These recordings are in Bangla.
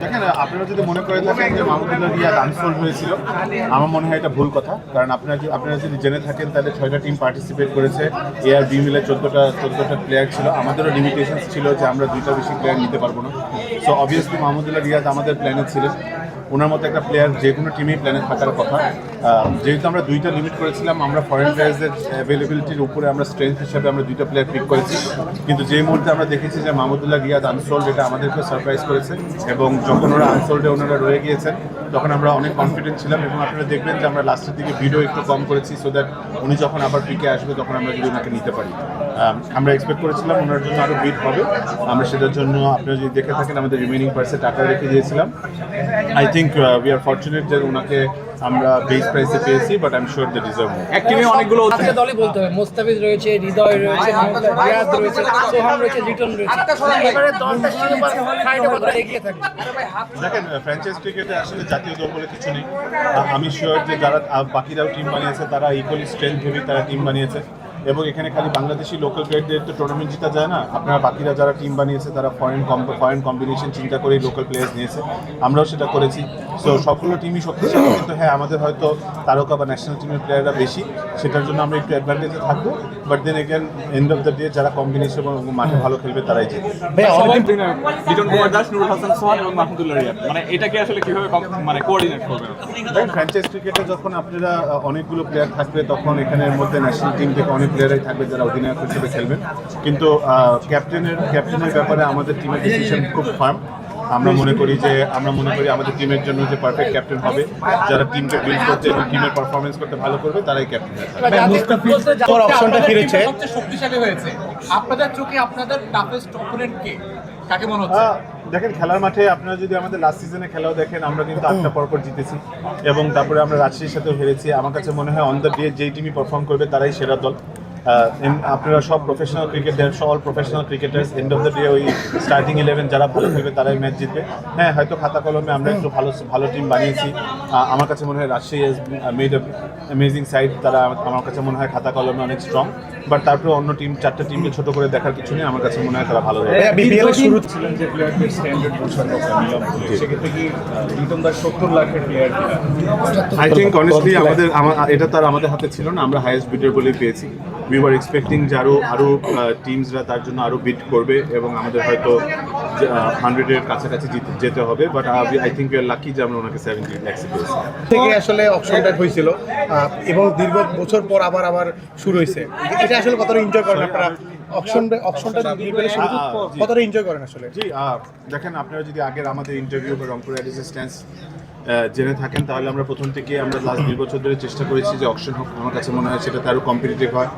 যে মাহমুদুল্লাহ রিয়াদ আনসোল্ড হয়েছিল, আমার মনে হয় এটা ভুল কথা। কারণ আপনারা আপনারা যদি জেনে থাকেন, তাহলে ছয়টা টিম পার্টিসিপেট করেছে। এ আর বি মিলে চোদ্দোটা চোদ্দোটা প্লেয়ার ছিল। আমাদেরও লিমিটেশন ছিল যে আমরা দুইটা বেশি প্লেয়ার নিতে পারব না। সো অবভিয়াসলি মাহমুদুল্লাহ রিয়াদ আমাদের প্ল্যানে ছিলেন। ওনার মতো একটা প্লেয়ার যে কোনো টিমেই প্ল্যানে থাকার কথা। যেহেতু আমরা দুইটা লিমিট করেছিলাম, আমরা ফরেন প্লেয়ার্সদের অ্যাভেলেবিলিটির উপরে আমরা স্ট্রেংথ হিসাবে আমরা দুইটা প্লেয়ার পিক করেছি। কিন্তু যে মুহূর্তে আমরা দেখেছি যে মাহমুদুল্লাহ রিয়াদ আনসোল্ড এটা আমাদেরকে সারপ্রাইজ করেছে। এবং যখন ওরা আনসোল্ডে ওনারা রয়ে গিয়েছেন, তখন আমরা অনেক কনফিডেন্ট ছিলাম এবং আপনারা দেখবেন যে আমরা লাস্টের দিকে ভিডিও একটু কম করেছি সো দ্যাট উনি যখন আবার পিকে আসবে, তখন আমরা যদি ওনাকে নিতে পারি। আমরা এক্সপেক্ট করেছিলাম ওনার জন্য আরও বিট হবে। আমরা সেটার জন্য আপনারা যদি দেখে থাকেন আমাদের রিমেনিং পার্সে টাকা রেখে দিয়েছিলাম। I think we are fortunate যে ওনাকে আমরা বেস প্রাইসে পেয়েছি but I am sure the deserve এক টিমে অনেকগুলো আজকে দলই বলতে হবে। মোস্তাফিজ রয়েছে হৃদয় রয়েছে রিয়াদ রয়েছে সোহান রয়েছে লিটন রয়েছে। এবারে দলটা শিরোপা ফাইটে বোধহয় এগিয়ে থাকবে। দেখেন ফ্র্যাঞ্চাইজ ক্রিকেটে আসলে জাতীয় দল বলে কিছু নেই। আমি শিওর যে যারা বাকিরাও টিম বানিয়েছে তারা ইকুয়ালি স্ট্রেংথ ভেবে তারা টিম বানিয়েছে। এবং এখানে খালি বাংলাদেশি লোকাল প্লেয়ারদের তো টুর্নামেন্ট জিতা যায় না। আপনারা বাকিরা যারা টিম বানিয়েছে, তারা ফরেন ফরেন কম্বিনেশন চিন্তা করে লোকাল প্লেয়ার্স নিয়েছে। আমরাও সেটা করেছি। সো সবগুলো টিমই শক্তিশালী কিন্তু হ্যাঁ আমাদের হয়তো তারকা বা ন্যাশনাল টিমের প্লেয়াররা বেশি। সেটার জন্য আমরা একটু অ্যাডভান্টেজে থাকব but then again end of the day যারা কম্বিনেশন এবং মাঠে ভালো খেলবে তারাই জিতবে। সবাই লিটন কুমার দাস নুরুল হাসান সোহান এবং মাহমুদুল্লাহ রিয়াদ। মানে এটাকে আসলে কীভাবে মানে কোঅর্ডিনেট করবেন ফ্র্যাঞ্চাইজ ক্রিকেটে যখন আপনারা অনেকগুলো প্লেয়ার থাকবে তখন এখানের মধ্যে ন্যাশনাল টিম থেকে অনেক প্লেয়ারই থাকবে যারা অধিনায়ক হিসেবে খেলবেন। কিন্তু ক্যাপ্টেনের ক্যাপ্টেনের ব্যাপারে আমাদের টিমের ডিসিশন খুব ফার্ম আমরা মনে করি যে আমরা মনে করি আমাদের টিমের জন্য যে পারফেক্ট ক্যাপ্টেন হবে যারা টিমকে বিল্ড করতে এবং টিমের পারফরমেন্স করতে ভালো করবে তারাই ক্যাপ্টেন তোর অপশনটা ফিরেছে? সবচেয়ে শক্তিশালী হয়েছে। আপনাদের চোখে আপনাদের টাফেস্ট অপোনেন্ট কে? কাকে মনে হচ্ছে? দেখেন খেলার মাঠে আপনারা যদি আমাদের লাস্ট সিজনে খেলাও দেখেন আমরা কিন্তু আটটা পরপর জিতেছি। এবং তারপরে আমরা রাজশাহীর সাথেও হেরেছি। আমার কাছে মনে হয় অন দ্য ডে যেই টিমই পারফর্ম করবে তারাই সেরা দল। আপনারা সব প্রফেশনাল ক্রিকেটার সব professional cricketers end of the day ওই স্টার্টিং ইলেভেন যারা ভালো খেলবে তারাই ম্যাচ জিতবে। হ্যাঁ হয়তো খাতা কলমে আমরা একটু ভালো ভালো টিম বানিয়েছি। আমার কাছে মনে হয় রাজশাহী মেড অ্যামেজিং সাইড তারা আমার কাছে মনে হয় খাতা কলমে অনেক স্ট্রং বাট তারপরে অন্য টিম চারটা টিমকে ছোট করে দেখার কিছু নেই। আমার কাছে মনে হয় তারা ভালো হবে। বিপিএল এর শুরু ছিলেন যে প্লেয়ারদের স্ট্যান্ডার্ড নিলাম সেক্ষেত্রে কি লিটন দাস সত্তর লাখের প্লেয়ার আই থিঙ্ক অনেস্টলি আমাদের আমা- এটা তো আর আমাদের হাতে ছিল না। আমরা হাইয়েস্ট বিডার বলেই পেয়েছি। উই ওয়ার এক্সপেক্টিং যে আরও আরও টিমসরা তার জন্য আরও বিট করবে এবং আমাদের হয়তো হান্ড্রেডের কাছাকাছি যেতে হবে but I think your are lucky যে আমরা ওনাকে সেভেন্টি ল্যাক্সে পেয়েছি। থেকে আসলে অপশনটা হয়েছিল এবং দীর্ঘ বছর পর আবার আবার শুরু হয়েছে। এটা আসলে কতটা এনজয় করেন আপনারা? জি। কতটা এনজয় করেন আসলে? জি দেখেন আপনারা যদি আগের আমাদের ইন্টারভিউ বা রংপুর রেজিস্ট্যান্স জেনে থাকেন তাহলে আমরা প্রথম থেকে আমরা লাস্ট দুই বছর ধরে চেষ্টা করেছি যে অকশন হোক আমার কাছে মনে হয় সেটাতে আরও কম্পিটিটিভ হয়।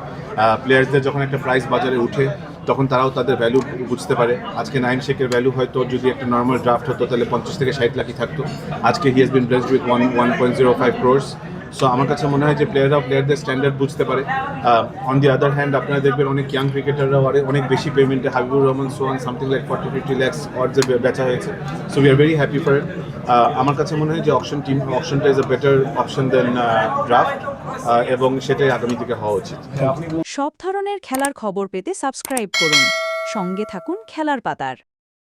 প্লেয়ারসদের যখন একটা প্রাইস বাজারে উঠে তখন তারাও তাদের ভ্যালু বুঝতে পারে। আজকে নাইন শেখের ভ্যালু হয়তো যদি একটা নর্মাল ড্রাফট হতো তাহলে পঞ্চাশ থেকে ষাট লাখই থাকতো। আজকে he has been blessed with one one point zero five crores so আমার কাছে মনে হয় যে প্লেয়াররাও প্লেয়ারদের স্ট্যান্ডার্ড বুঝতে পারে। অন দি আদার হ্যান্ড আপনারা দেখবেন অনেক ইয়াং ক্রিকেটাররাও আরে অনেক বেশি পেমেন্টে Habibur Rahman Sohan something like forty fifty lakhs or যে বেচা হয়েছে। So we are very happy for it আমার কাছে মনে হয় যে অপশন টিম অপশনটা is a better option than draft এবং সেটাই আগামী দিকে হওয়া উচিত। সব ধরনের খেলার খবর পেতে সাবস্ক্রাইব করুন। সঙ্গে থাকুন খেলার পাতার।